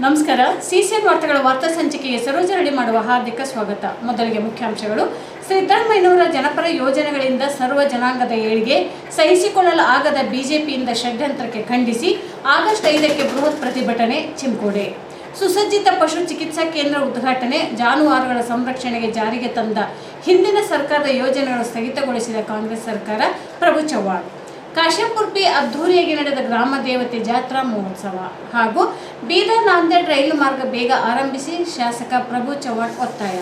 ನಮಸ್ಕಾರ. ಸಿಸಿಎನ್ ವಾರ್ತೆಗಳ ವಾರ್ತಾ ಸಂಚಿಕೆಗೆ ಸರೋಜ ರೆಡಿ ಮಾಡುವ ಹಾರ್ದಿಕ ಸ್ವಾಗತ. ಮೊದಲಿಗೆ ಮುಖ್ಯಾಂಶಗಳು. ಸಿದ್ದರಾಮಯ್ಯನವರ ಜನಪರ ಯೋಜನೆಗಳಿಂದ ಸರ್ವ ಜನಾಂಗದ ಏಳಿಗೆ ಸಹಿಸಿಕೊಳ್ಳಲು ಆಗದ ಬಿಜೆಪಿಯಿಂದ ಷಡ್ಯಂತ್ರಕ್ಕೆ ಖಂಡಿಸಿ ಆಗಸ್ಟ್ ಐದಕ್ಕೆ ಬೃಹತ್ ಪ್ರತಿಭಟನೆ ಚಿಂಕೋಡೆ. ಸುಸಜ್ಜಿತ ಪಶು ಚಿಕಿತ್ಸಾ ಕೇಂದ್ರ ಉದ್ಘಾಟನೆ ಜಾನುವಾರುಗಳ ಸಂರಕ್ಷಣೆಗೆ ಜಾರಿಗೆ ತಂದ ಹಿಂದಿನ ಸರ್ಕಾರದ ಯೋಜನೆಗಳು ಸ್ಥಗಿತಗೊಳಿಸಿದ ಕಾಂಗ್ರೆಸ್ ಸರ್ಕಾರ ಪ್ರಭು ಚವ್ಹಾಣ್. ಕಾಶ್ಯಪುರ್ ಅದ್ದೂರಿಯಾಗಿ ನಡೆದ ಗ್ರಾಮ ದೇವತೆ ಜಾತ್ರಾ ಮಹೋತ್ಸವ ಹಾಗೂ ಬೀದರ್ ನಾಂದೇಡ್ ರೈಲು ಮಾರ್ಗ ಬೇಗ ಆರಂಭಿಸಿ ಶಾಸಕ ಪ್ರಭು ಚವ್ಹಾಣ್ ಒತ್ತಾಯ.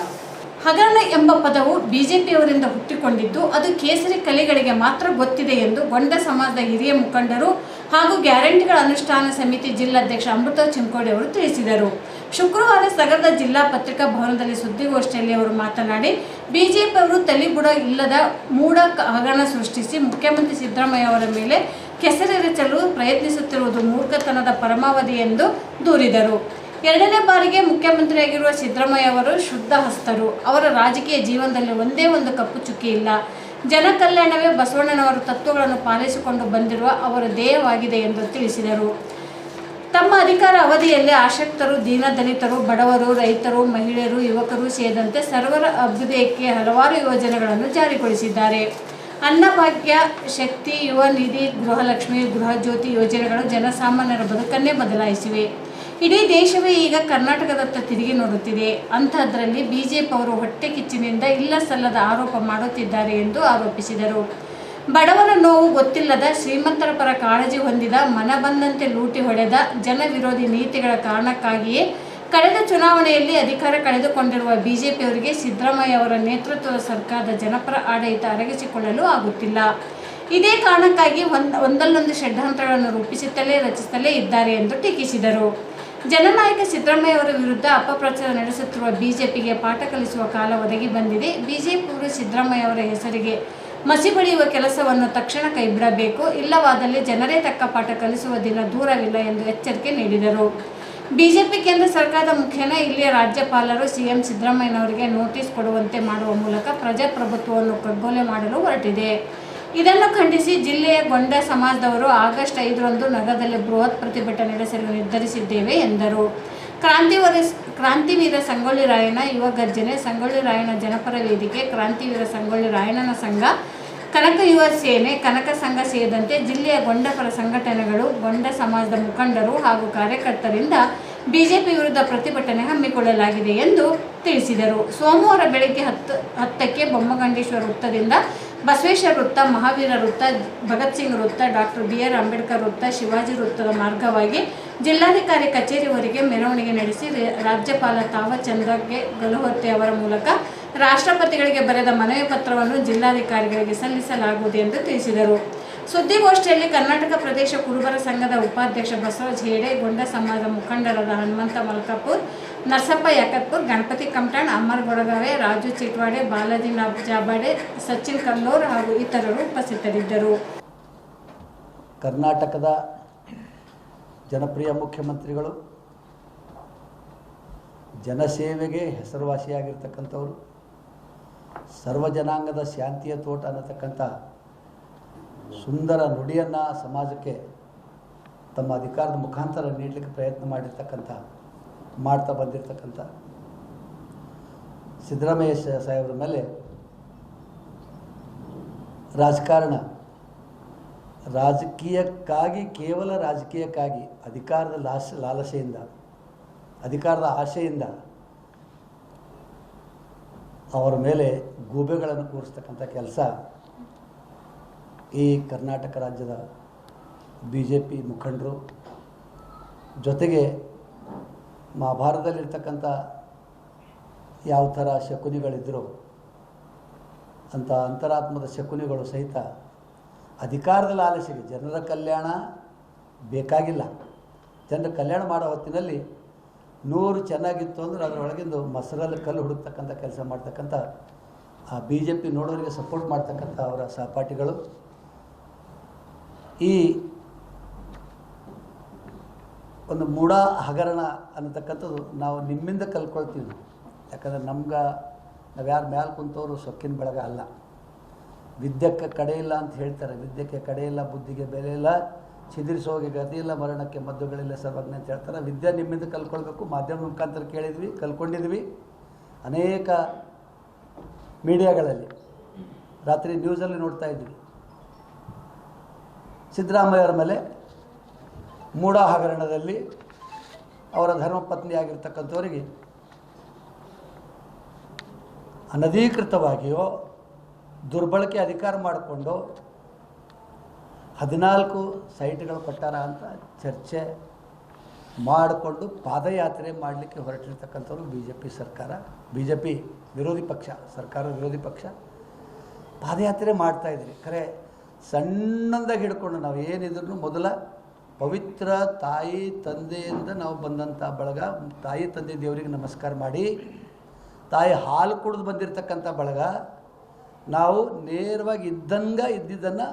ಹಗರಣ ಎಂಬ ಪದವು ಬಿಜೆಪಿಯವರಿಂದ ಹುಟ್ಟಿಕೊಂಡಿದ್ದು, ಅದು ಕೇಸರಿ ಕಲೆಗಳಿಗೆ ಮಾತ್ರ ಗೊತ್ತಿದೆ ಎಂದು ಗೊಂಡ ಸಮಾಜದ ಹಿರಿಯ ಮುಖಂಡರು ಹಾಗೂ ಗ್ಯಾರಂಟಿಗಳ ಅನುಷ್ಠಾನ ಸಮಿತಿ ಜಿಲ್ಲಾಧ್ಯಕ್ಷ ಅಮೃತ ಚಿಂಕೋಡಿ ಅವರು ತಿಳಿಸಿದರು. ಶುಕ್ರವಾರ ನಗರದ ಜಿಲ್ಲಾ ಪತ್ರಿಕಾ ಭವನದಲ್ಲಿ ಸುದ್ದಿಗೋಷ್ಠಿಯಲ್ಲಿ ಅವರು ಮಾತನಾಡಿ ಬಿಜೆಪಿ ಅವರು ತಲಿಬುಡ ಇಲ್ಲದ ಮೂಢ ಹಗರಣ ಸೃಷ್ಟಿಸಿ ಮುಖ್ಯಮಂತ್ರಿ ಸಿದ್ದರಾಮಯ್ಯ ಅವರ ಮೇಲೆ ಕೆಸರೆರಚಲು ಪ್ರಯತ್ನಿಸುತ್ತಿರುವುದು ಮೂರ್ಖತನದ ಪರಮಾವಧಿ ಎಂದು ದೂರಿದರು. ಎರಡನೇ ಬಾರಿಗೆ ಮುಖ್ಯಮಂತ್ರಿಯಾಗಿರುವ ಸಿದ್ದರಾಮಯ್ಯ ಅವರು ಶುದ್ಧ ಹಸ್ತರು. ಅವರ ರಾಜಕೀಯ ಜೀವನದಲ್ಲಿ ಒಂದೇ ಒಂದು ಕಪ್ಪು ಚುಕ್ಕಿ ಇಲ್ಲ. ಜನಕಲ್ಯಾಣವೇ ಬಸವಣ್ಣನವರ ತತ್ವಗಳನ್ನು ಪಾಲಿಸಿಕೊಂಡು ಬಂದಿರುವ ಅವರ ಧ್ಯೇಯವಾಗಿದೆ ಎಂದು ತಿಳಿಸಿದರು. ತಮ್ಮ ಅಧಿಕಾರ ಅವಧಿಯಲ್ಲಿ ಆಸಕ್ತರು ದೀನದಲಿತರು ಬಡವರು, ರೈತರು, ಮಹಿಳೆಯರು, ಯುವಕರು ಸೇರಿದಂತೆ ಸರ್ವರ ಅಭ್ಯುದಯಕ್ಕೆ ಹಲವಾರು ಯೋಜನೆಗಳನ್ನು ಜಾರಿಗೊಳಿಸಿದ್ದಾರೆ. ಅನ್ನಭಾಗ್ಯ ಶಕ್ತಿ, ಯುವ ನಿಧಿ, ಗೃಹಲಕ್ಷ್ಮಿ ಗೃಹಜ್ಯೋತಿ ಯೋಜನೆಗಳು ಜನಸಾಮಾನ್ಯರ ಬದುಕನ್ನೇ ಬದಲಾಯಿಸಿವೆ. ಇಡೀ ದೇಶವೇ ಈಗ ಕರ್ನಾಟಕದತ್ತ ತಿರುಗಿ ನೋಡುತ್ತಿದೆ. ಅಂಥದ್ರಲ್ಲಿ ಬಿಜೆಪಿ ಅವರು ಹೊಟ್ಟೆ ಕಿಚ್ಚಿನಿಂದ ಇಲ್ಲ ಸಲ್ಲದ ಆರೋಪ ಮಾಡುತ್ತಿದ್ದಾರೆ ಎಂದು ಆರೋಪಿಸಿದರು. ಬಡವರ ನೋವು ಗೊತ್ತಿಲ್ಲದ ಶ್ರೀಮಂತರ ಪರ ಕಾಳಜಿ ಹೊಂದಿದ ಮನ ಬಂದಂತೆ ಲೂಟಿ ಹೊಡೆದ ಜನವಿರೋಧಿ ನೀತಿಗಳ ಕಾರಣಕ್ಕಾಗಿಯೇ ಕಳೆದ ಚುನಾವಣೆಯಲ್ಲಿ ಅಧಿಕಾರ ಕಳೆದುಕೊಂಡಿರುವ ಬಿಜೆಪಿಯವರಿಗೆ ಸಿದ್ದರಾಮಯ್ಯ ಅವರ ನೇತೃತ್ವದ ಸರ್ಕಾರದ ಜನಪರ ಆಡಳಿತ ಅರಗಿಸಿಕೊಳ್ಳಲು ಆಗುತ್ತಿಲ್ಲ. ಇದೇ ಕಾರಣಕ್ಕಾಗಿ ಒಂದ್, ಒಂದಲ್ಲೊಂದು ಷಡ್ಯಂತ್ರಗಳನ್ನು ರೂಪಿಸುತ್ತಲೇ, ರಚಿಸುತ್ತಲೇ ಇದ್ದಾರೆ ಎಂದು ಟೀಕಿಸಿದರು. ಜನನಾಯಕ ಸಿದ್ದರಾಮಯ್ಯ ಅವರ ವಿರುದ್ಧ ಅಪಪ್ರಚಾರ ನಡೆಸುತ್ತಿರುವ ಬಿಜೆಪಿಗೆ ಪಾಠ ಕಲಿಸುವ ಕಾಲ ಒದಗಿ ಬಂದಿದೆ. ಬಿಜೆಪಿಯವರು ಸಿದ್ದರಾಮಯ್ಯ ಅವರ ಹೆಸರಿಗೆ ಮಸಿ ಬಳಿಯುವ ಕೆಲಸವನ್ನು ತಕ್ಷಣ ಕೈಬಿಡಬೇಕು, ಇಲ್ಲವಾದಲ್ಲಿ ಜನರೇ ತಕ್ಕ ಪಾಠ ಕಲಿಸುವ ದಿನ ದೂರವಿಲ್ಲ ಎಂದು ಎಚ್ಚರಿಕೆ ನೀಡಿದರು. ಬಿಜೆಪಿ ಕೇಂದ್ರ ಸರ್ಕಾರದ ಮುಖೇನ ಇಲ್ಲಿಯ ರಾಜ್ಯಪಾಲರು ಸಿಎಂ ಸಿದ್ದರಾಮಯ್ಯನವರಿಗೆ ನೋಟಿಸ್ ಕೊಡುವಂತೆ ಮಾಡುವ ಮೂಲಕ ಪ್ರಜಾಪ್ರಭುತ್ವವನ್ನು ಕಗ್ಗೊಲೆ ಮಾಡಲು ಹೊರಟಿದೆ. ಇದನ್ನು ಖಂಡಿಸಿ ಜಿಲ್ಲೆಯ ಗೊಂಡ ಸಮಾಜದವರು ಆಗಸ್ಟ್ ಐದರಂದು ನಗರದಲ್ಲಿ ಬೃಹತ್ ಪ್ರತಿಭಟನೆ ನಡೆಸಲು ನಿರ್ಧರಿಸಿದ್ದೇವೆ ಎಂದರು. ಕ್ರಾಂತಿವೀರ ಕ್ರಾಂತಿವೀರ ಸಂಗೊಳ್ಳಿ ರಾಯಣ್ಣ ಯುವ ಗರ್ಜನೆ, ಸಂಗೊಳ್ಳಿ ರಾಯಣ್ಣ ಜನಪರ ವೇದಿಕೆ ಕ್ರಾಂತಿವೀರ ಸಂಗೊಳ್ಳಿ ರಾಯಣ್ಣನ ಸಂಘ, ಕನಕ ಯುವ ಸೇನೆ, ಕನಕ ಸಂಘ ಸೇರಿದಂತೆ ಜಿಲ್ಲೆಯ ಗೊಂಡಪರ ಸಂಘಟನೆಗಳು, ಗೊಂಡ ಸಮಾಜದ ಮುಖಂಡರು ಹಾಗೂ ಕಾರ್ಯಕರ್ತರಿಂದ ಬಿಜೆಪಿ ವಿರುದ್ಧ ಪ್ರತಿಭಟನೆ ಹಮ್ಮಿಕೊಳ್ಳಲಾಗಿದೆ ಎಂದು ತಿಳಿಸಿದರು. ಸೋಮವಾರ ಬೆಳಗ್ಗೆ ಹತ್ತು, ಹತ್ತಕ್ಕೆ ಬೊಮ್ಮಗಂಡೇಶ್ವರ ವೃತ್ತದಿಂದ ಬಸವೇಶ್ವರ ವೃತ್ತ, ಮಹಾವೀರ ವೃತ್ತ, ಭಗತ್ ಸಿಂಗ್ ವೃತ್ತ, ಡಾಕ್ಟರ್ ಬಿ ಆರ್ ಅಂಬೇಡ್ಕರ್ ವೃತ್ತ, ಶಿವಾಜಿ ವೃತ್ತದ ಮಾರ್ಗವಾಗಿ ಜಿಲ್ಲಾಧಿಕಾರಿ ಕಚೇರಿವರೆಗೆ ಮೆರವಣಿಗೆ ನಡೆಸಿ ರಾಜ್ಯಪಾಲ ತಾವಚಂದ್ರಗೆ ಗಲಹೊತ್ತೆ ಅವರ ಮೂಲಕ ರಾಷ್ಟ್ರಪತಿಗಳಿಗೆ ಬರೆದ ಮನವಿ ಪತ್ರವನ್ನು ಜಿಲ್ಲಾಧಿಕಾರಿಗಳಿಗೆ ಸಲ್ಲಿಸಲಾಗುವುದು ಎಂದು ತಿಳಿಸಿದರು. ಸುದ್ದಿಗೋಷ್ಠಿಯಲ್ಲಿ ಕರ್ನಾಟಕ ಪ್ರದೇಶ ಕುರುಬರ ಸಂಘದ ಉಪಾಧ್ಯಕ್ಷ ಬಸವರಾಜ್ ಹೇಡೆ, ಗೊಂಡ ಸಮಾಜದ ಮುಖಂಡರಾದ ಹನುಮಂತ ಮಲ್ಕಾಪುರ್, ನರಸಪ್ಪ ಯಾಕತ್ಪುರ್, ಗಣಪತಿ ಕಮಟಾಣ್, ಅಮರ್ ಗೊಡಗಾವೆ ರಾಜು ಚಿಟ್ವಾಡೆ, ಬಾಲಾಜಿ ಜಾಬಾಡೆ, ಸಚಿನ್ ಕಲ್ಲೋರ್ ಹಾಗೂ ಇತರರು ಉಪಸ್ಥಿತರಿದ್ದರು. ಕರ್ನಾಟಕದ ಜನಪ್ರಿಯ ಮುಖ್ಯಮಂತ್ರಿಗಳು, ಜನಸೇವೆಗೆ ಹೆಸರುವಾಸಿಯಾಗಿರ್ತಕ್ಕಂಥವರು, ಸರ್ವ ಜನಾಂಗದ ಶಾಂತಿಯ ತೋಟ ಅನ್ನತಕ್ಕಂಥ ಸುಂದರ ನುಡಿಯನ್ನು ಸಮಾಜಕ್ಕೆ ತಮ್ಮ ಅಧಿಕಾರದ ಮುಖಾಂತರ ನೀಡಲಿಕ್ಕೆ ಪ್ರಯತ್ನ ಮಾಡಿರ್ತಕ್ಕಂಥ, ಮಾಡ್ತಾ ಬಂದಿರತಕ್ಕಂಥ ಸಿದ್ದರಾಮಯ್ಯ ಸಾಹೇಬರ ಮೇಲೆ ರಾಜಕಾರಣ ರಾಜಕೀಯಕ್ಕಾಗಿ, ಕೇವಲ ರಾಜಕೀಯಕ್ಕಾಗಿ, ಅಧಿಕಾರದ ಲಾಶ, ಲಾಲಸೆಯಿಂದ, ಅಧಿಕಾರದ ಆಶೆಯಿಂದ ಅವರ ಮೇಲೆ ಗೂಬೆಗಳನ್ನು ಕೂರಿಸ್ತಕ್ಕಂಥ ಕೆಲಸ ಈ ಕರ್ನಾಟಕ ರಾಜ್ಯದ ಬಿ ಜೆ ಪಿ ಮುಖಂಡರು ಜೊತೆಗೆ ಮಹಾಭಾರತದಲ್ಲಿರ್ತಕ್ಕಂಥ ಯಾವ ಥರ ಶಕುನಿಗಳಿದ್ದರು ಅಂಥ ಅಂತರಾತ್ಮದ ಶಕುನಿಗಳು ಸಹಿತ ಅಧಿಕಾರದ ಲಾಲಸೆಗೆ ಜನರ ಕಲ್ಯಾಣ ಬೇಕಾಗಿಲ್ಲ. ಜನರ ಕಲ್ಯಾಣ ಮಾಡೋ ಹೊತ್ತಿನಲ್ಲಿ ನೂರು ಚೆನ್ನಾಗಿತ್ತು ಅಂದರೆ ಅದರೊಳಗಿಂದು ಮೊಸರಲ್ಲಿ ಕಲ್ಲು ಹುಡುಕ್ತಕ್ಕಂಥ ಕೆಲಸ ಮಾಡ್ತಕ್ಕಂಥ ಆ ಬಿ ಜೆ ಪಿ ನೋಡೋರಿಗೆ ಸಪೋರ್ಟ್ ಮಾಡ್ತಕ್ಕಂಥ ಅವರ ಸಹಪಾಠಿಗಳು ಈ ಒಂದು ಮೂಢ ಹಗರಣ ಅನ್ನತಕ್ಕಂಥದ್ದು ನಾವು ನಿಮ್ಮಿಂದ ಕಲ್ಕೊಳ್ತೀವಿ. ಯಾಕಂದರೆ ನಮ್ಗೆ ನಾವು ಯಾರು ಮ್ಯಾಲೆ ಕುಂತವರು ಸೊಕ್ಕಿನ ಬೆಳಗ ಅಲ್ಲ. ವಿದ್ಯಕ್ಕೆ ಕಡೆ ಇಲ್ಲ ಅಂತ ಹೇಳ್ತಾರೆ. ವಿದ್ಯಕ್ಕೆ ಕಡೆ ಇಲ್ಲ, ಬುದ್ಧಿಗೆ ಬೆಲೆ ಇಲ್ಲ ಛಿದಿರಿಸೋಗಿ ಗತಿ ಇಲ್ಲ, ಮರಣಕ್ಕೆ ಮದ್ದುಗಳಿಲ್ಲ, ಸರ್ವಜ್ಞ ಅಂತ ಹೇಳ್ತಾರೆ. ವಿದ್ಯೆ ನಿಮ್ಮಿಂದ ಕಲ್ಕೊಳ್ಬೇಕು. ಮಾಧ್ಯಮ ಮುಖಾಂತರ ಕೇಳಿದ್ವಿ, ಕಲ್ಕೊಂಡಿದ್ವಿ. ಅನೇಕ ಮೀಡಿಯಾಗಳಲ್ಲಿ ರಾತ್ರಿ ನ್ಯೂಸಲ್ಲಿ ನೋಡ್ತಾ ಇದ್ವಿ. ಸಿದ್ದರಾಮಯ್ಯವರ ಮೇಲೆ ಮೂಡಾ ಹಗರಣದಲ್ಲಿ ಅವರ ಧರ್ಮಪತ್ನಿಯಾಗಿರ್ತಕ್ಕಂಥವರಿಗೆ ಅನಧಿಕೃತವಾಗಿಯೋ ದುರ್ಬಳಕೆ ಅಧಿಕಾರ ಮಾಡಿಕೊಂಡು ಹದಿನಾಲ್ಕು ಸೈಟ್ಗಳು ಕೊಟ್ಟಾರ ಅಂತ ಚರ್ಚೆ ಮಾಡಿಕೊಂಡು ಪಾದಯಾತ್ರೆ ಮಾಡಲಿಕ್ಕೆ ಹೊರಟಿರ್ತಕ್ಕಂಥವ್ರು ಬಿ ಜೆ ಪಿ ಸರ್ಕಾರ. ಬಿ ಜೆ ಪಿ ವಿರೋಧಿ ಪಕ್ಷ ಸರ್ಕಾರ ವಿರೋಧಿ ಪಕ್ಷ ಪಾದಯಾತ್ರೆ ಮಾಡ್ತಾಯಿದ್ರಿ ಖರೆ ಸಣ್ಣದಾಗಿ ಹಿಡ್ಕೊಂಡು ನಾವು ಏನಿದ್ರು ಮೊದಲ ಪವಿತ್ರ ತಾಯಿ ತಂದೆಯಿಂದ ನಾವು ಬಂದಂಥ ಬಳಗ, ತಾಯಿ ತಂದೆ ದೇವರಿಗೆ ನಮಸ್ಕಾರ ಮಾಡಿ, ತಾಯಿ ಹಾಲು ಕುಡಿದು ಬಂದಿರತಕ್ಕಂಥ ಬಳಗ, ನಾವು ನೇರವಾಗಿ ಇದ್ದಂಗೆ ಇದ್ದಿದ್ದನ್ನು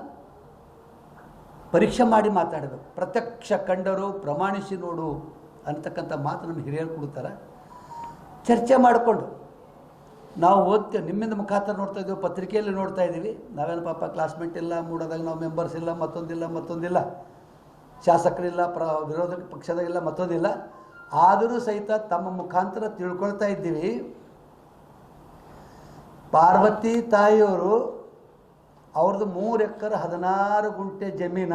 ಪರೀಕ್ಷೆ ಮಾಡಿ ಮಾತಾಡಬೇಕು. ಪ್ರತ್ಯಕ್ಷ ಕಂಡರು, ಪ್ರಮಾಣಿಸಿ ನೋಡು ಅಂತಕ್ಕಂಥ ಮಾತು ನಮ್ಮ ಹಿರಿಯರು ಕೊಡ್ತಾರೆ. ಚರ್ಚೆ ಮಾಡಿಕೊಂಡು ನಾವು ಓದ್ತೇವೆ, ನಿಮ್ಮಿಂದ ಮುಖಾಂತರ ನೋಡ್ತಾ ಇದ್ದೀವಿ, ಪತ್ರಿಕೆಯಲ್ಲಿ ನೋಡ್ತಾ ಇದ್ದೀವಿ. ನಾವೇನು ಪಾಪ ಕ್ಲಾಸ್ಮೇಟ್ ಇಲ್ಲ, ಮೂಡೋದಾಗ ನಾವು ಮೆಂಬರ್ಸ್ ಇಲ್ಲ, ಮತ್ತೊಂದಿಲ್ಲ ಮತ್ತೊಂದಿಲ್ಲ. ಶಾಸಕರಿಲ್ಲ, ಪ್ರ, ವಿರೋಧ ಪಕ್ಷದಾಗಿಲ್ಲ ಮತ್ತೊಂದಿಲ್ಲ. ಆದರೂ ಸಹಿತ ತಮ್ಮ ಮುಖಾಂತರ ತಿಳ್ಕೊಳ್ತಾ ಇದ್ದೀವಿ. ಪಾರ್ವತಿ ತಾಯಿಯವರು ಅವ್ರದ್ದು ಮೂರು ಎಕರೆ ಹದಿನಾರು ಗುಂಟೆ ಜಮೀನ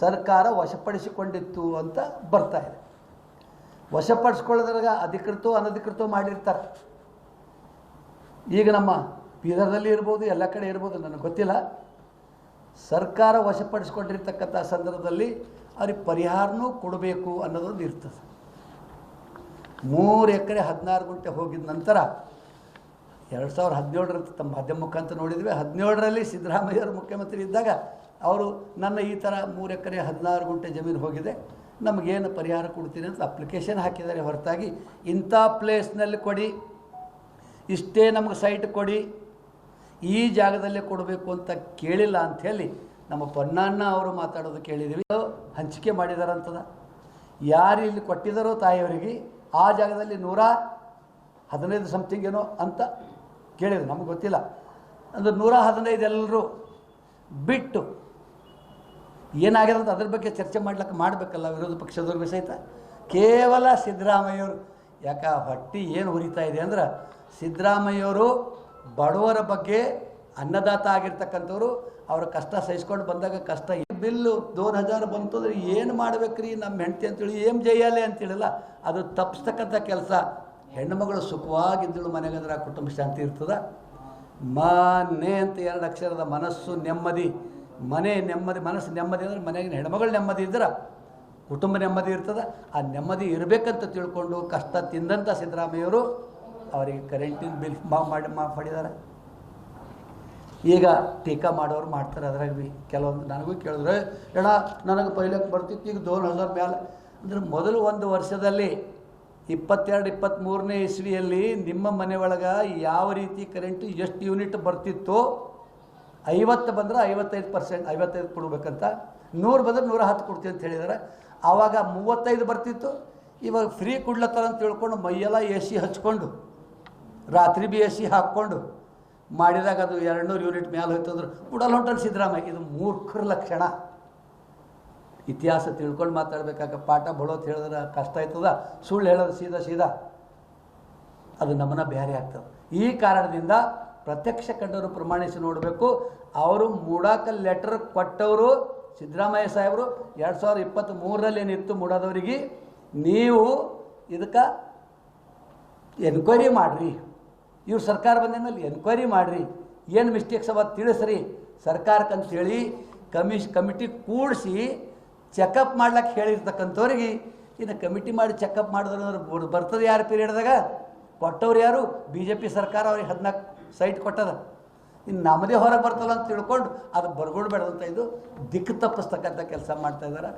ಸರ್ಕಾರ ವಶಪಡಿಸಿಕೊಂಡಿತ್ತು ಅಂತ ಬರ್ತಾ ಇದೆ. ವಶಪಡಿಸ್ಕೊಳ್ಳೋದ್ರಾಗ ಅಧಿಕೃತ, ಅನಧಿಕೃತ ಮಾಡಿರ್ತಾರೆ. ಈಗ ನಮ್ಮ ಬೀದರ್ದಲ್ಲಿ ಇರ್ಬೋದು, ಎಲ್ಲ ಕಡೆ ಇರ್ಬೋದು, ನನಗೆ ಗೊತ್ತಿಲ್ಲ. ಸರ್ಕಾರ ವಶಪಡಿಸ್ಕೊಂಡಿರ್ತಕ್ಕಂಥ ಸಂದರ್ಭದಲ್ಲಿ ಅವ್ರಿಗೆ ಪರಿಹಾರನೂ ಕೊಡಬೇಕು ಅನ್ನೋದೊಂದು ಇರ್ತದೆ. ಮೂರು ಎಕರೆ ಹದಿನಾರು ಗಂಟೆ ಹೋಗಿದ ನಂತರ ಎರಡು ಸಾವಿರ ಹದಿನೇಳರ ತಮ್ಮ ಮಾಧ್ಯಮ ಮುಖಾಂತರ ನೋಡಿದ್ವಿ. ಹದಿನೇಳರಲ್ಲಿ ಸಿದ್ದರಾಮಯ್ಯವರು ಮುಖ್ಯಮಂತ್ರಿ ಇದ್ದಾಗ ಅವರು ನನ್ನ ಈ ಥರ ಮೂರು ಎಕರೆ ಹದಿನಾರು ಗುಂಟೆ ಜಮೀನು ಹೋಗಿದೆ, ನಮಗೇನು ಪರಿಹಾರ ಕೊಡ್ತೀನಿ ಅಂತ ಅಪ್ಲಿಕೇಶನ್ ಹಾಕಿದ್ದಾರೆ ಹೊರತಾಗಿ. ಇಂಥ ಪ್ಲೇಸ್ನಲ್ಲಿ ಕೊಡಿ ಇಷ್ಟೇ ನಮಗೆ ಸೈಟ್ ಕೊಡಿ. ಈ ಜಾಗದಲ್ಲೇ ಕೊಡಬೇಕು ಅಂತ ಕೇಳಿಲ್ಲ ಅಂಥೇಳಿ ನಮ್ಮ ಪೊನ್ನಣ್ಣ ಅವರು ಮಾತಾಡೋದು ಕೇಳಿದ್ದೀವಿ ಹಂಚಿಕೆ ಮಾಡಿದಾರಂತದ. ಯಾರು ಇಲ್ಲಿ ಕೊಟ್ಟಿದ್ದಾರೋ ತಾಯಿಯವರಿಗೆ ಆ ಜಾಗದಲ್ಲಿ ನೂರ ಹದಿನೈದು ಸಮಥಿಂಗ್ ಏನೋ ಅಂತ ಕೇಳಿದ್ರು. ನಮಗೆ ಗೊತ್ತಿಲ್ಲ. ಅಂದ್ರೆ ನೂರ ಹದಿನೈದು ಎಲ್ಲರೂ ಬಿಟ್ಟು ಏನಾಗಿದೆ ಅಂತ ಅದ್ರ ಬಗ್ಗೆ ಚರ್ಚೆ ಮಾಡ್ಲಿಕ್ಕೆ ಮಾಡಬೇಕಲ್ಲ ವಿರೋಧ ಪಕ್ಷದವ್ರಿಗೆ ಸಹಿತ? ಕೇವಲ ಸಿದ್ದರಾಮಯ್ಯವರು ಯಾಕ ಹೊಟ್ಟಿ ಏನು ಉರಿತಾ ಇದೆ ಅಂದ್ರೆ ಸಿದ್ದರಾಮಯ್ಯವರು ಬಡವರ ಬಗ್ಗೆ ಅನ್ನದಾತ ಆಗಿರ್ತಕ್ಕಂಥವ್ರು, ಅವರ ಕಷ್ಟ ಸಹಿಸ್ಕೊಂಡು ಬಂದಾಗ ಕಷ್ಟ ಬಿಲ್ಲು ದೋನ್ ಹಜಾರ್ ಬಂತು ಅಂದರೆ ಏನು ಮಾಡ್ಬೇಕ್ರಿ ನಮ್ಮ ಹೆಂಡತಿ ಅಂತೇಳಿ ಏನು ಜೈಯಾಲೆ ಅಂತೇಳಿಲ್ಲ, ಅದು ತಪ್ಪಿಸ್ತಕ್ಕಂಥ ಕೆಲಸ. ಹೆಣ್ಣುಮಗಳು ಸುಖವಾಗಿದ್ದಳು ಮನೆಗಂದ್ರೆ ಆ ಕುಟುಂಬ ಶಾಂತಿ ಇರ್ತದ. ಮನೆ ಅಂತ ಎರಡು ಅಕ್ಷರದ ಮನಸ್ಸು ನೆಮ್ಮದಿ. ಮನೆ ನೆಮ್ಮದಿ, ಮನಸ್ಸು ನೆಮ್ಮದಿ ಅಂದ್ರೆ ಮನೆಗಿನ ಹೆಣ್ಮಗಳು ನೆಮ್ಮದಿ ಇದ್ರೆ, ಕುಟುಂಬ ನೆಮ್ಮದಿ ಇರ್ತದೆ. ಆ ನೆಮ್ಮದಿ ಇರಬೇಕಂತ ತಿಳ್ಕೊಂಡು ಕಷ್ಟ ತಿಂದಂಥ ಸಿದ್ದರಾಮಯ್ಯವರು ಅವರಿಗೆ ಕರೆಂಟಿನ ಬಿಲ್ ಮಾಫ್ ಮಾಡಿ ಮಾ ಮಾಡಿದ್ದಾರೆ ಈಗ ಟೀಕಾ ಮಾಡೋರು ಮಾಡ್ತಾರೆ ಅದ್ರಾಗ ಬಿ ಕೆಲವೊಂದು ನನಗೂ ಕೇಳಿದ್ರೆ ಎಣ ನನಗೆ ಪೈಲಕ್ಕೆ ಬರ್ತಿತ್ತು, ಈಗ ದೋನ್ ಹಜಾರ್ ಮೇಲೆ ಅಂದ್ರೆ ಮೊದಲು ಒಂದು ವರ್ಷದಲ್ಲಿ ಇಪ್ಪತ್ತೆರಡು ಇಪ್ಪತ್ತ್ಮೂರನೇ ಇಸ್ವಿಯಲ್ಲಿ ನಿಮ್ಮ ಮನೆ ಒಳಗೆ ಯಾವ ರೀತಿ ಕರೆಂಟ್ ಎಷ್ಟು ಯೂನಿಟ್ ಬರ್ತಿತ್ತು, ಐವತ್ತು ಬಂದರೆ ಐವತ್ತೈದು ಪರ್ಸೆಂಟ್ ಐವತ್ತೈದು ಕೊಡಬೇಕಂತ. ನೂರು ಬಂದರೆ ನೂರ ಹತ್ತು ಕೊಡ್ತೀವಿ ಅಂತ ಹೇಳಿದ್ದಾರೆ ಆವಾಗ ಮೂವತ್ತೈದು ಬರ್ತಿತ್ತು. ಇವಾಗ ಫ್ರೀ ಕೊಡ್ಲತ್ತಾರ ಅಂತ ತಿಳ್ಕೊಂಡು ಮೈಯೆಲ್ಲ ಎ ಸಿ ಹಚ್ಕೊಂಡು ರಾತ್ರಿ ಬಿ ಎಸ್ ಸಿ ಹಾಕ್ಕೊಂಡು ಮಾಡಿದಾಗ ಅದು ಎರಡು ನೂರು ಯೂನಿಟ್ ಮೇಲೆ ಹೋಯ್ತು ಅಂದ್ರೆ ಉಡಲ್ ಹೊಂಟನ್ ಸಿದ್ದರಾಮಯ್ಯ. ಇದು ಮೂರ್ಖರ ಲಕ್ಷಣ. ಇತಿಹಾಸ ತಿಳ್ಕೊಂಡು ಮಾತಾಡ್ಬೇಕಾಗ ಪಾಠ ಬಳೋತ್ ಹೇಳಿದ್ರೆ ಕಷ್ಟ ಆಯ್ತದ? ಸುಳ್ಳು ಹೇಳೋದು ಸೀದಾ ಸೀದಾ. ಅದು ನಮ್ಮನ್ನ ಬೇರೆ ಆಗ್ತದೆ. ಈ ಕಾರಣದಿಂದ ಪ್ರತ್ಯಕ್ಷ ಕಂಡವರು ಪ್ರಮಾಣಿಸಿ ನೋಡಬೇಕು. ಅವರು ಮೂಡಾಕ ಲೆಟರ್ ಕೊಟ್ಟವರು ಸಿದ್ದರಾಮಯ್ಯ ಸಾಹೇಬರು ಎರಡು ಸಾವಿರದ ಇಪ್ಪತ್ತ್ ಮೂರರಲ್ಲಿ ಏನಿತ್ತು ಮೂಡಾದವರಿಗೆ, ನೀವು ಇದಕ್ಕೆ ಎನ್ಕ್ವೈರಿ ಮಾಡಿರಿ. ಇವ್ರು ಸರ್ಕಾರ ಬಂದ ಮೇಲೆ ಎನ್ಕ್ವೈರಿ ಮಾಡಿರಿ, ಏನು ಮಿಸ್ಟೇಕ್ಸ್ ಅವ ತಿಳಿಸ್ರಿ. ಸರ್ಕಾರಕ್ಕೆ ಅಂತೇಳಿ ಕಮಿಷ್, ಕಮಿಟಿ ಕೂಡಿಸಿ ಚೆಕಪ್ ಮಾಡ್ಲಿಕ್ಕೆ ಹೇಳಿರ್ತಕ್ಕಂಥವ್ರಿಗೆ ಇನ್ನು ಕಮಿಟಿ ಮಾಡಿ ಚೆಕಪ್ ಮಾಡಿದ್ರೆ ಬರ್ತದೆ ಯಾರು ಪೀರಿಯಡ್ದಾಗ ಕೊಟ್ಟವ್ರು ಯಾರು? ಬಿ ಜೆ ಪಿ ಸರ್ಕಾರ ಅವ್ರಿಗೆ ಹದಿನಾಲ್ಕು ಸೈಟ್ ಕೊಟ್ಟದ. ಇನ್ನು ನಮ್ಮದೇ ಹೊರಗೆ ಬರ್ತಲ್ಲ ಅಂತ ತಿಳ್ಕೊಂಡು ಅದು ಬರ್ಗೊಳ್ಬೇಡದಂತ ಇದು ದಿಕ್ಕು ತಪ್ಪಿಸ್ತಕ್ಕಂಥ ಕೆಲಸ ಮಾಡ್ತಾ ಇದ್ದಾರೆ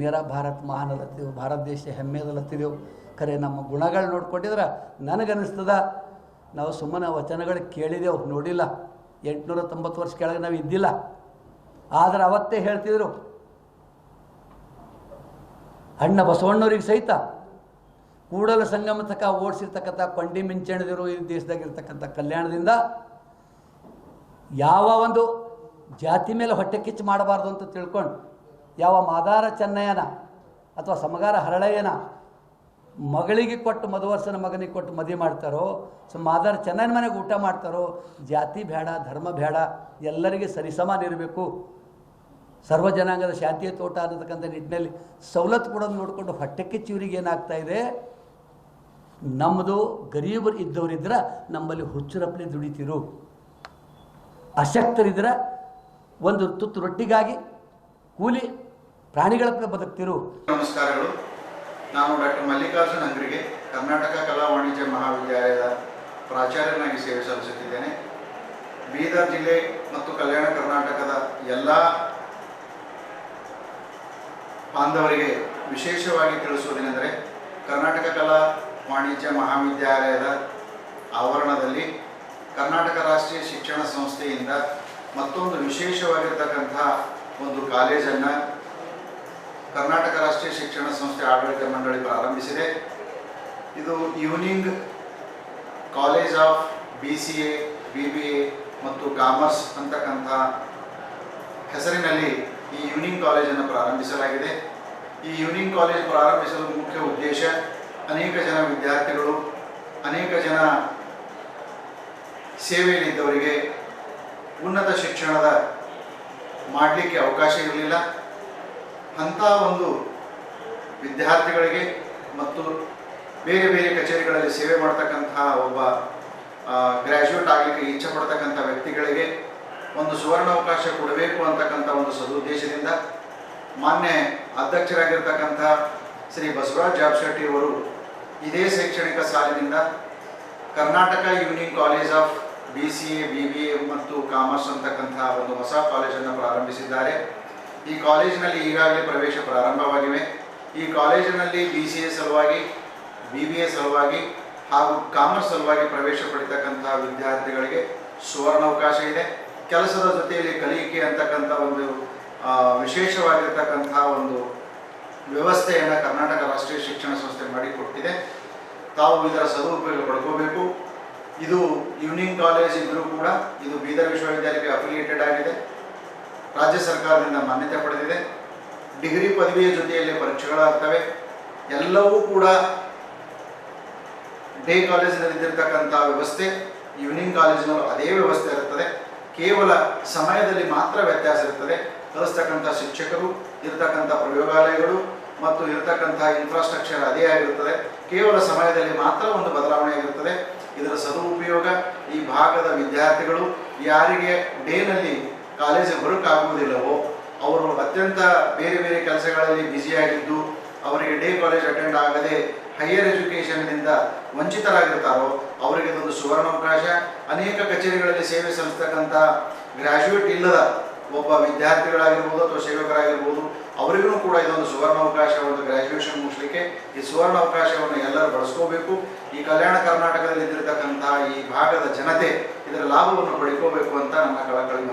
ಮೇರಾ ಭಾರತ್ ಮಹಾನಲತ್ತಿದೆವು ಭಾರತ ದೇಶ ಹೆಮ್ಮೆದಲತ್ತಿದೆವು ಖರೆ ನಮ್ಮ ಗುಣಗಳು ನೋಡ್ಕೊಂಡಿದ್ರೆ, ನನಗನ್ನಿಸ್ತದ. ನಾವು ಸುಮ್ಮನೆ ವಚನಗಳು ಕೇಳಿದೆವು ನೋಡಿಲ್ಲ. ಎಂಟುನೂರ ತೊಂಬತ್ತು ವರ್ಷ ಕೆಳಗೆ ನಾವು ಇದ್ದಿಲ್ಲ. ಆದರೆ ಅವತ್ತೇ ಹೇಳ್ತಿದ್ರು, ಅಣ್ಣ ಬಸವಣ್ಣವ್ರಿಗೆ ಸಹಿತ ಕೂಡಲ ಸಂಗಮ ತಕ ಓಡಿಸಿರ್ತಕ್ಕಂಥ ಕೊಂಡಿ ಮಿಂಚಣದಿರು ಈ ದೇಶದಾಗಿರ್ತಕ್ಕಂಥ ಕಲ್ಯಾಣದಿಂದ ಯಾವ ಒಂದು ಜಾತಿ ಮೇಲೆ ಹೊಟ್ಟೆ ಕಿಚ್ಚು ಮಾಡಬಾರ್ದು ಅಂತ ತಿಳ್ಕೊಂಡು, ಯಾವ ಮಾದಾರ ಚೆನ್ನಯ್ಯನ ಅಥವಾ ಸಮಗಾರ ಹರಳಯ್ಯನ ಮಗಳಿಗೆ ಕೊಟ್ಟು ಮದುವರ್ಸನ ಮಗನಿಗೆ ಕೊಟ್ಟು ಮದುವೆ ಮಾಡ್ತಾರೋ, ಸೊ ಮಾದರ್ ಚೆನ್ನಾಗಿ ಮನೆಗೆ ಊಟ ಮಾಡ್ತಾರೋ, ಜಾತಿ ಬೇಡ, ಧರ್ಮ ಬೇಡ, ಎಲ್ಲರಿಗೆ ಸರಿಸಮಾನ ಇರಬೇಕು. ಸರ್ವ ಜನಾಂಗದ ಶಾಂತಿಯ ತೋಟ ಅನ್ನತಕ್ಕಂಥ ನಿಟ್ಟಿನಲ್ಲಿ ಸವಲತ್ತು ಕೊಡೋದು ನೋಡಿಕೊಂಡು ಹೊಟ್ಟೆಕ್ಕೆ ಚಿವರಿಗೆ ಏನಾಗ್ತಾ ಇದೆ? ನಮ್ಮದು ಗರೀಬರು ಇದ್ದವರಿದ್ರೆ ನಮ್ಮಲ್ಲಿ ಹುಚ್ಚುರಪ್ಪಲೆ ದುಡಿತಿರು. ಅಶಕ್ತರಿದ್ರೆ ಒಂದು ತುತ್ತು ರೊಟ್ಟಿಗಾಗಿ ಕೂಲಿ ಪ್ರಾಣಿಗಳ ಬದುಕ್ತಿರು. ನಮಸ್ಕಾರಗಳು. ನಾನು ಡಾಕ್ಟರ್ ಮಲ್ಲಿಕಾರ್ಜುನ್ ಅಂಗ್ರಿಗೆ ಕರ್ನಾಟಕ ಕಲಾ ವಾಣಿಜ್ಯ ಮಹಾವಿದ್ಯಾಲಯದ ಪ್ರಾಚಾರ್ಯನಾಗಿ ಸೇವೆ ಸಲ್ಲಿಸುತ್ತಿದ್ದೇನೆ. ಬೀದರ್ ಜಿಲ್ಲೆ ಮತ್ತು ಕಲ್ಯಾಣ ಕರ್ನಾಟಕದ ಎಲ್ಲ ಬಾಂಧವರಿಗೆ ವಿಶೇಷವಾಗಿ ತಿಳಿಸುವುದೇನೆಂದರೆ ಕರ್ನಾಟಕ ಕಲಾ ವಾಣಿಜ್ಯ ಮಹಾವಿದ್ಯಾಲಯದ ಆವರಣದಲ್ಲಿ ಕರ್ನಾಟಕ ರಾಷ್ಟ್ರೀಯ ಶಿಕ್ಷಣ ಸಂಸ್ಥೆಯಿಂದ ಮತ್ತೊಂದು ವಿಶೇಷವಾಗಿರ್ತಕ್ಕಂಥ ಒಂದು ಕಾಲೇಜನ್ನು ಕರ್ನಾಟಕ ರಾಷ್ಟ್ರೀಯ ಶಿಕ್ಷಣ ಸಂಸ್ಥೆ ಆಡಳಿತ ಮಂಡಳಿ ಪ್ರಾರಂಭಿಸಿದೆ. ಇದು union college of B C A B B A ಮತ್ತು ಕಾಮರ್ಸ್ ಅಂತಕ್ಕಂಥ ಹೆಸರಿನಲ್ಲಿ ಈ ಯೂನಿಂಗ್ ಕಾಲೇಜನ್ನು ಪ್ರಾರಂಭಿಸಲಾಗಿದೆ. ಈ ಯೂನಿಂಗ್ ಕಾಲೇಜ್ ಪ್ರಾರಂಭಿಸಲು ಮುಖ್ಯ ಉದ್ದೇಶ ಅನೇಕ ಜನ ವಿದ್ಯಾರ್ಥಿಗಳು, ಅನೇಕ ಜನ ಸೇವೆಯಲ್ಲಿದ್ದವರಿಗೆ ಉನ್ನತ ಶಿಕ್ಷಣದ ಮಾಡಲಿಕ್ಕೆ ಅವಕಾಶ ಇರಲಿಲ್ಲ. ಅಂಥ ಒಂದು ವಿದ್ಯಾರ್ಥಿಗಳಿಗೆ ಮತ್ತು ಬೇರೆ ಬೇರೆ ಕಚೇರಿಗಳಲ್ಲಿ ಸೇವೆ ಮಾಡ್ತಕ್ಕಂತಹ ಒಬ್ಬ ಗ್ರ್ಯಾಜುಯೇಟ್ ಆಗಲಿಕ್ಕೆ ಇಚ್ಛೆ ಪಡ್ತಕ್ಕಂಥ ವ್ಯಕ್ತಿಗಳಿಗೆ ಒಂದು ಸುವರ್ಣಾವಕಾಶ ಕೊಡಬೇಕು ಅಂತಕ್ಕಂಥ ಒಂದು ಸದುದ್ದೇಶದಿಂದ ಮಾನ್ಯ ಅಧ್ಯಕ್ಷರಾಗಿರ್ತಕ್ಕಂಥ ಶ್ರೀ ಬಸವರಾಜ್ ಜಾಬ್ ಶೆಟ್ಟಿ ಅವರು ಇದೇ ಶೈಕ್ಷಣಿಕ ಸಾಲಿನಿಂದ Karnataka union college of B C A B B A ಮತ್ತು ಕಾಮರ್ಸ್ ಅಂತಕ್ಕಂಥ ಒಂದು ಹೊಸ ಕಾಲೇಜನ್ನು ಪ್ರಾರಂಭಿಸಿದ್ದಾರೆ. ಈ ಕಾಲೇಜಿನಲ್ಲಿ ಈಗಾಗಲೇ ಪ್ರವೇಶ ಪ್ರಾರಂಭವಾಗಿವೆ. ಈ ಕಾಲೇಜಿನಲ್ಲಿ ಬಿ ಸಿ ಎ ಸಲುವಾಗಿ ಬಿ ಬಿ ಎ ಸಲುವಾಗಿ ಹಾಗೂ ಕಾಮರ್ಸ್ ಸಲುವಾಗಿ ಪ್ರವೇಶ ಪಡಿತಕ್ಕಂತಹ ವಿದ್ಯಾರ್ಥಿಗಳಿಗೆ ಸುವರ್ಣಾವಕಾಶ ಇದೆ. ಕೆಲಸದ ಜೊತೆಯಲ್ಲಿ ಕಲಿಕೆ ಅಂತಕ್ಕಂಥ ಒಂದು ವಿಶೇಷವಾಗಿರ್ತಕ್ಕಂತಹ ಒಂದು ವ್ಯವಸ್ಥೆಯನ್ನು ಕರ್ನಾಟಕ ರಾಷ್ಟ್ರೀಯ ಶಿಕ್ಷಣ ಸಂಸ್ಥೆ ಮಾಡಿಕೊಟ್ಟಿದೆ. ತಾವು ಇದರ ಸದುಪಯೋಗ ಪಡ್ಕೋಬೇಕು. ಇದು ಈವ್ನಿಂಗ್ ಕಾಲೇಜ್ ಇದ್ದರೂ ಕೂಡ, ಇದು ಬೀದರ್ ವಿಶ್ವವಿದ್ಯಾಲಯಕ್ಕೆ ಅಫಿಲಿಯೇಟೆಡ್ ಆಗಿದೆ. ರಾಜ್ಯ ಸರ್ಕಾರದಿಂದ ಮಾನ್ಯತೆ ಪಡೆದಿದೆ. ಡಿಗ್ರಿ ಪದವಿಯ ಜೊತೆಯಲ್ಲಿ ಪರೀಕ್ಷೆಗಳಾಗ್ತವೆ. ಎಲ್ಲವೂ ಕೂಡ ಡೇ ಕಾಲೇಜಿನಲ್ಲಿ ವ್ಯವಸ್ಥೆ, ಈವ್ನಿಂಗ್ ಕಾಲೇಜಿನಲ್ಲೂ ಅದೇ ವ್ಯವಸ್ಥೆ ಇರುತ್ತದೆ. ಕೇವಲ ಸಮಯದಲ್ಲಿ ಮಾತ್ರ ವ್ಯತ್ಯಾಸ ಇರ್ತದೆ ಕಲಿಸ್ತಕ್ಕಂಥ ಶಿಕ್ಷಕರು, ಇರತಕ್ಕಂಥ ಪ್ರಯೋಗಾಲಯಗಳು ಮತ್ತು ಇರತಕ್ಕಂಥ ಇನ್ಫ್ರಾಸ್ಟ್ರಕ್ಚರ್ ಅದೇ ಆಗಿರುತ್ತದೆ. ಕೇವಲ ಸಮಯದಲ್ಲಿ ಮಾತ್ರ ಒಂದು ಬದಲಾವಣೆ ಆಗಿರುತ್ತದೆ. ಇದರ ಸದುಪಯೋಗ ಈ ಭಾಗದ ವಿದ್ಯಾರ್ಥಿಗಳು, ಯಾರಿಗೆ ಡೇನಲ್ಲಿ ಕಾಲೇಜಿಗೆ ಬರೋಕ್ಕಾಗುವುದಿಲ್ಲವೋ ಅವರು ಅತ್ಯಂತ ಬೇರೆ ಬೇರೆ ಕೆಲಸಗಳಲ್ಲಿ ಬ್ಯುಸಿಯಾಗಿದ್ದು, ಅವರಿಗೆ ಡೇ ಕಾಲೇಜ್ ಅಟೆಂಡ್ ಆಗದೆ ಹೈಯರ್ ಎಜುಕೇಷನ್ನಿಂದ ವಂಚಿತರಾಗಿರ್ತಾರೋ, ಅವರಿಗೆ ಇದೊಂದು ಸುವರ್ಣಾವಕಾಶ. ಅನೇಕ ಕಚೇರಿಗಳಲ್ಲಿ ಸೇವೆ ಸಲ್ಲಿಸ್ತಕ್ಕಂಥ ಗ್ರ್ಯಾಜುಯೇಟ್ ಇಲ್ಲದ ಒಬ್ಬ ವಿದ್ಯಾರ್ಥಿಗಳಾಗಿರ್ಬೋದು ಅಥವಾ ಸೇವಕರಾಗಿರ್ಬೋದು, ಅವರಿಗೂ ಕೂಡ ಇದೊಂದು ಸುವರ್ಣ ಅವಕಾಶ ಒಂದು ಗ್ರ್ಯಾಜುಯೇಷನ್ ಮುಗಿಸ್ಲಿಕ್ಕೆ ಈ ಸುವರ್ಣ ಅವಕಾಶವನ್ನು ಎಲ್ಲರೂ ಬಳಸ್ಕೋಬೇಕು. ಈ ಕಲ್ಯಾಣ ಕರ್ನಾಟಕದಲ್ಲಿ ಇದ್ದಿರತಕ್ಕಂಥ ಈ ಭಾಗದ ಜನತೆ ಇದರ ಲಾಭವನ್ನು ಪಡ್ಕೋಬೇಕು ಅಂತ ನನ್ನ ಕಳಕಳಿ